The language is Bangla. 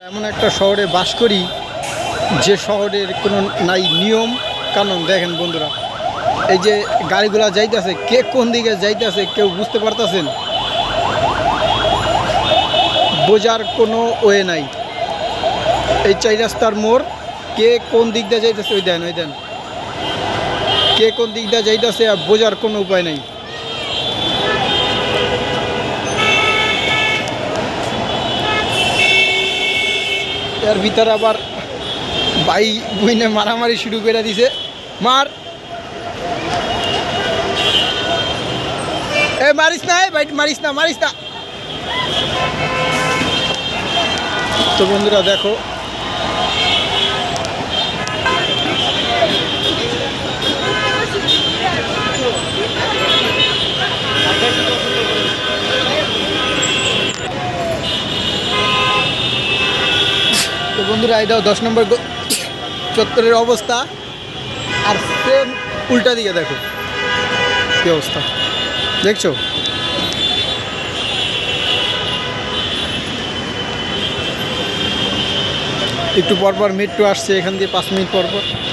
এমন একটা শহরে বাস করি, যে শহরের কোনো নাই নিয়ম কানুন। দেখেন বন্ধুরা, এই যে গাড়িগুলা যাইতেছে, কে কোন দিকে যাইতেছে কেউ বুঝতে পারতেছেন? বোঝার কোনো ওয়ে নাই। এই চাই রাস্তার মোড়, কে কোন দিক দিয়ে যাইতেছে, ওই দেন ওই দেন। কে কোন দিক দিয়ে যাইতেছে আর বোঝার কোনো উপায় নাই। এর ভিতরে আবার ভাই বুইনে মারামারি শুরু করে দিছে। মার। এ, মারিস না ভাই, মারিস না মারিস না। তো বন্ধুরা দেখো বন্ধুরা এটাও দশ নম্বর চত্বরের অবস্থা। আর সেম উল্টা দিকে দেখো। কি অবস্থা? দেখছ? একটু পরপর পর মেট্রো আসছে, এখান দিয়ে পাঁচ মিনিট পরপর। পর